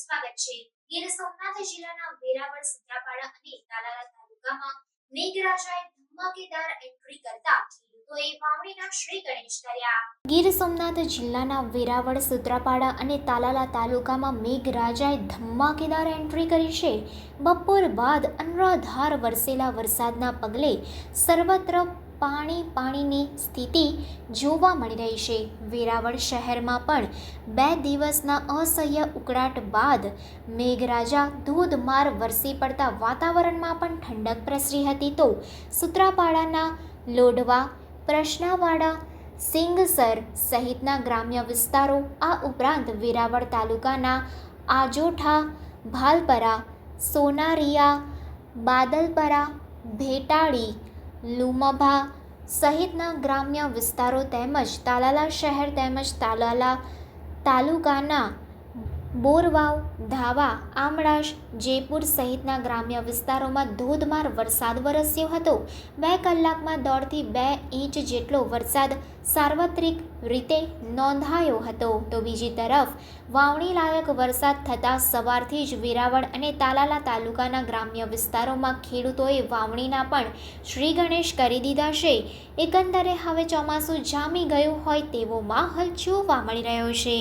સ્વાગત છે. ગીર સોમનાથ જિલ્લાના વેરાવળ સુત્રાપાડા અને તાલાલા તાલુકામાં મેઘરાજાએ ધમાકેદાર એન્ટ્રી કરતા ખેડૂતોએ વાવણીના શ્રી ગણેશ કર્યા. ગીર સોમનાથ જિલ્લાના વેરાવળ સૂત્રાપાડા અને તાલાલા તાલુકામાં મેઘરાજાએ ધમાકેદાર એન્ટ્રી કરી છે. બપોર બાદ અનરાધાર વરસેલા વરસાદના પગલે સર્વત્ર પાણી પાણીની સ્થિતિ જોવા મળી રહી છે. વેરાવળ શહેરમાં પણ બે દિવસના અસહ્ય ઉકળાટ બાદ મેઘરાજા ધોધમાર વરસી પડતા વાતાવરણમાં પણ ઠંડક પ્રસરી હતી તો સુત્રાપાડાના લોઢવા, પ્રશ્નાવાડા, સિંગસર સહિતના ગ્રામ્ય વિસ્તારો, આ ઉપરાંત વેરાવળ તાલુકાના આજોઠા, ભાલપરા, સોનારિયા, બાદલપરા ભેટાળી લુમભા સહિતના ગ્રામ્ય વિસ્તારો તેમજ તાલાલા શહેર તેમજ તાલાલા તાલુકાના બોરવાવ, ધાવા, આમળાશ, જયપુર સહિતના ગ્રામ્ય વિસ્તારોમાં ધોધમાર વરસાદ વરસ્યો હતો. બે કલાકમાં દોઢથી બે ઇંચ જેટલો વરસાદ સાર્વત્રિક રીતે નોંધાયો હતો. તો બીજી તરફ વાવણી લાયક વરસાદ થતાં સવારથી જ વેરાવળ અને તાલાલા તાલુકાના ગ્રામ્ય વિસ્તારોમાં ખેડૂતોએ વાવણીના પણ શ્રી ગણેશ કરી દીધા છે. એકંદરે હવે ચોમાસું જામી ગયું હોય તેવો માહોલ જોવા મળી રહ્યો છે.